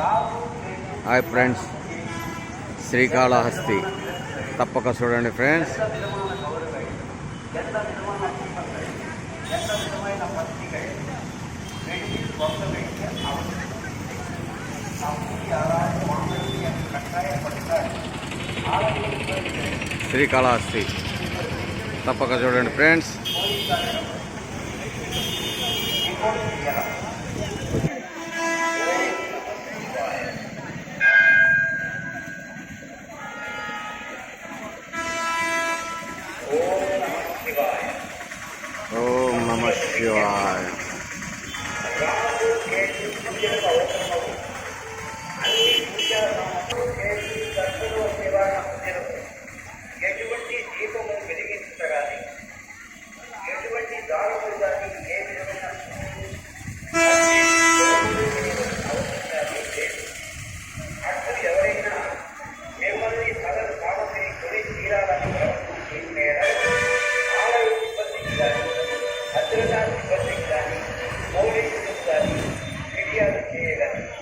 Hi friends Srikalahasti. తప్పక చూడండి friends Srikalahasti. తప్పక చూడండి ఫ్రెండ్స్ Namah Shivaya. मीडिया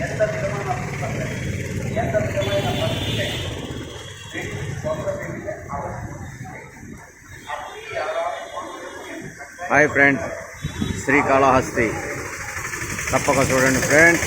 ఎంత విధమైన పుస్తకం ఎంత విధమైన పరిస్థితి హాయ్ ఫ్రెండ్స్ శ్రీకాళహస్తి తప్పక చూడండి ఫ్రెండ్స్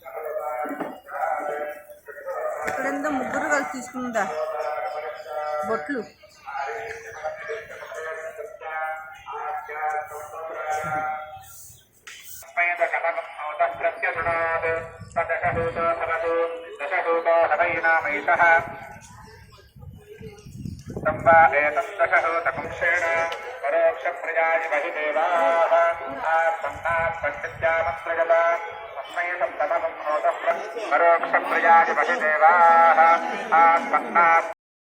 ఇక్కడంతా ముగ్గురు కలిసి తీసుకుందా? బొట్లు. సంపాదశోతకుంషేణ పరోక్ష ప్రజాయ బహిదేవా పండిత్యామ ప్రజల సంమయ సంతమం పరోక్ష ప్రజాధిపతి దేవా ఆత్మన్నా